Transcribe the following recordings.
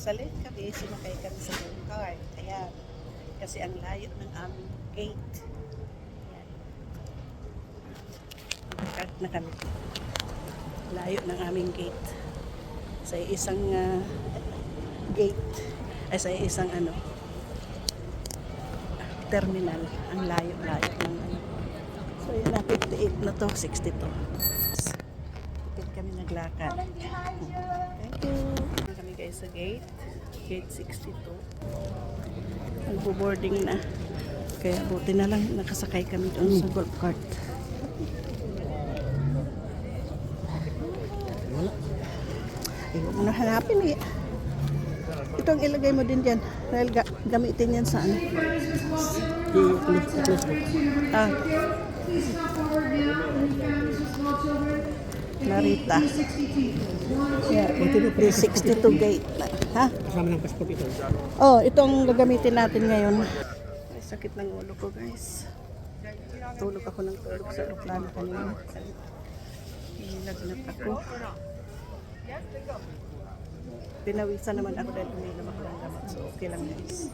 sa late kami, sumakay kami sa go kart. Ayan. Kasi ang layo ng aming gate. Ayan. Kart na kami. Layo ng aming gate. Sa isang ah, gate. Ay sa isang ano terminal. Ang layo-layo ng ano. So yun na, 58 na to, 62. Tipid kami naglakad. Thank you. Guys sa gate. Gate 62. Nagbo-boarding na. Kaya buti na lang nakasakay kami doon sa golf cart. Eh, huwag mo na hanapin eh. Ito ang ilagay mo din dyan. Dahil ga- gamitin yan sa ano. Ah. Narita. Yeah, the 62 gate. Ha? Kasama ng passport ito. Oh, ito ang gagamitin natin ngayon. Ay, sakit ng ulo ko, guys. Tulog ako ng tulog sa aeroplano kanina. Nilagnat ako. Pinawisan naman ako dahil uminom ako ng gamot. So, okay lang, guys.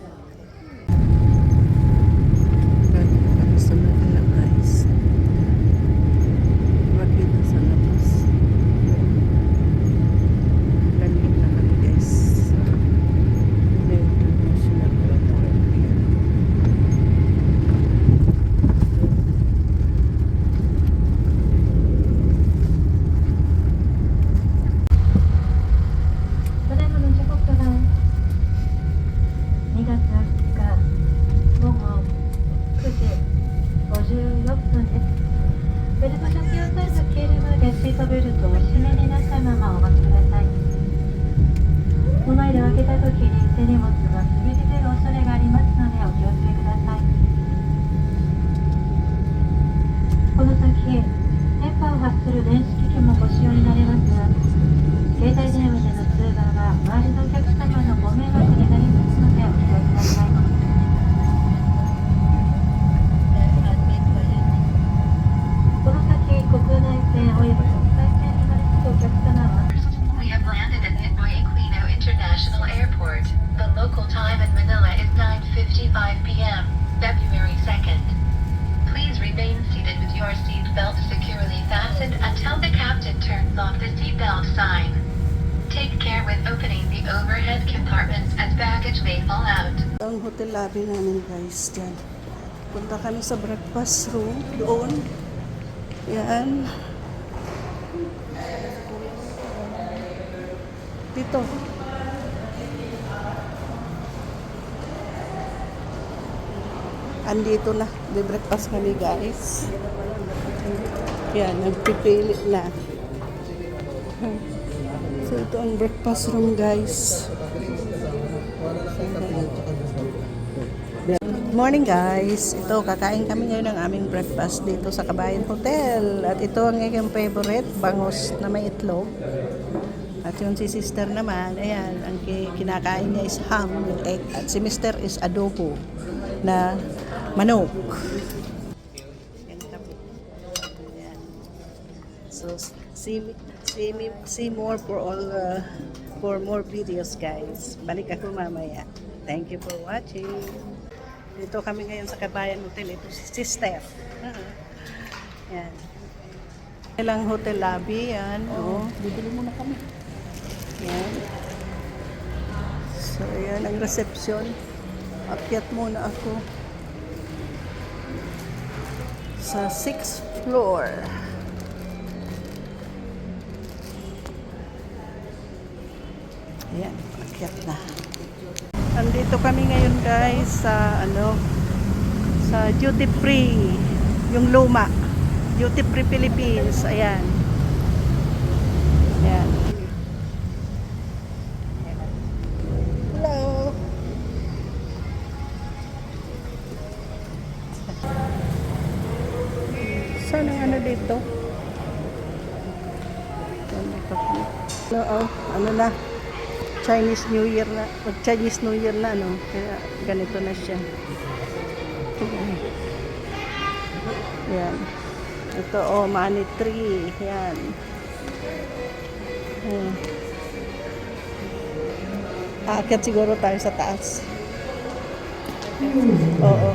Overhead compartments as baggage may fall out. Ang hotel lobby namin guys dyan. Punta kami sa breakfast room doon. Yan. Dito. Andito na. May breakfast kami guys. Yan, nagpipili na. So ito ang breakfast room guys. Morning guys. Ito, kakain kami ngayon ng aming breakfast dito sa Kabayan Hotel. At ito ang aking favorite, bangus na may itlog. At yung si sister naman, ayan, ang ki- kinakain niya is ham with egg. At si mister is adobo na manok. Yan kami. Ayan. So, see, see, me, see more for all, uh, for more videos guys. Balik ako mamaya. Thank you for watching. Dito kami ngayon sa Kabayan Hotel. Ito si Sister. Yan. Ilang hotel lobby, yan. Oh, bibili muna kami. Yan. So, yan ang reception. Akyat muna ako sa 6th floor. Ayan, akyat na. Andito kami ngayon guys sa ano sa duty free yung luma. Duty free Philippines ayan. Ayan. Hello. Saan ang ano dito? Ano, oh, ano na Chinese New Year na, mag Chinese New Year na, no? Kaya ganito na siya. Yan. Ito, oh, money tree. Yan. Hmm. Aakyat siguro tayo sa taas. Oo.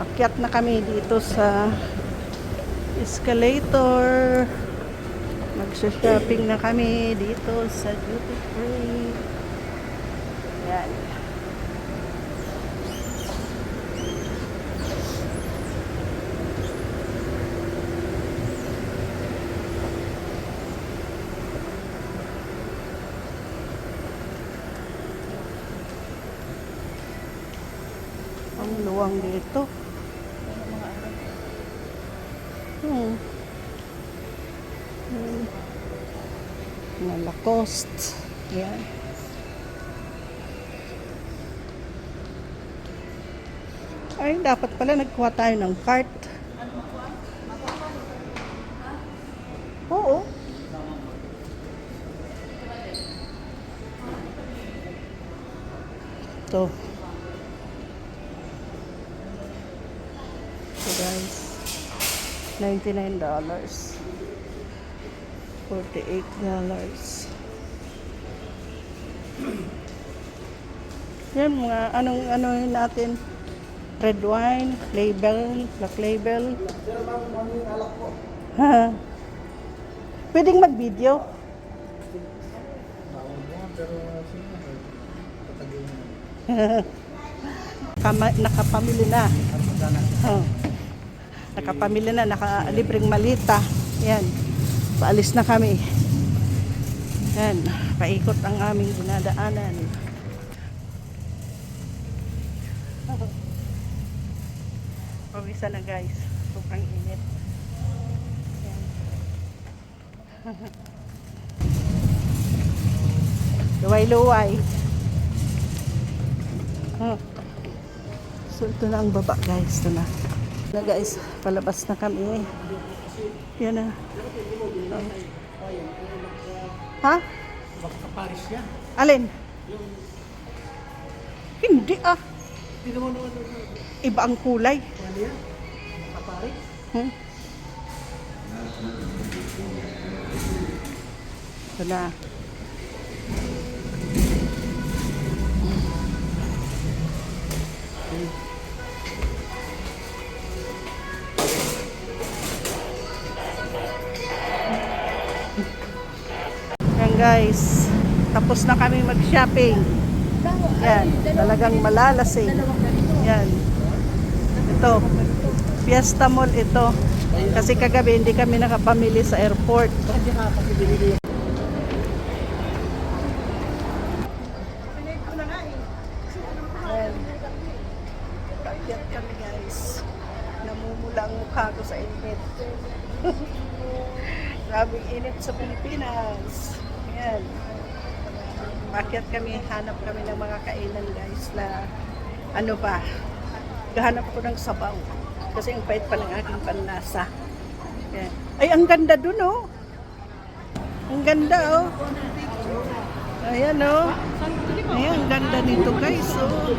Akyat na kami dito sa escalator. Magsha-shopping na kami dito sa duty free. Yan. Ang luwang dito. Hmm. Hmm. Mga Lacoste. Yan. Ay, dapat pala nagkuha tayo ng cart. Oo. Ito. So guys, $99. $48. Yan mga anong ano natin red wine, label, black label. Ha. Pwedeng mag-video. Kama, nakapamili na. Oh. Nakapamili na, nakalibreng malita. Yan. Paalis na kami. Yan. Paikot ang aming dinadaanan. Pawisa na guys. Sobrang init. Yan. Luway-luway. Huh. So ito na ang baba guys. Ito na. Na guys, palabas na kami. Yan na. Oh. Ha? Baka Paris yan. Alin? Hindi ah. Hindi naman naman. Iba ang kulay. Ano yan? Baka Paris? Hmm? Ito na. Guys, tapos na kami mag-shopping. Yan, talagang malalasing. Yan. Ito, Fiesta Mall ito. Kasi kagabi hindi kami nakapamili sa airport. Ayan. Kami guys. Namumula ang mukha ko sa init. Grabing init sa Pilipinas. Ayan. Makyat kami, hanap kami ng mga kainan guys na ano ba, gahanap ko ng sabaw. Kasi ang pait pa ng aking panlasa. Ayan. Ay, ang ganda dun oh. Ang ganda oh. Ayan oh. Ayan, ang ganda nito guys oh.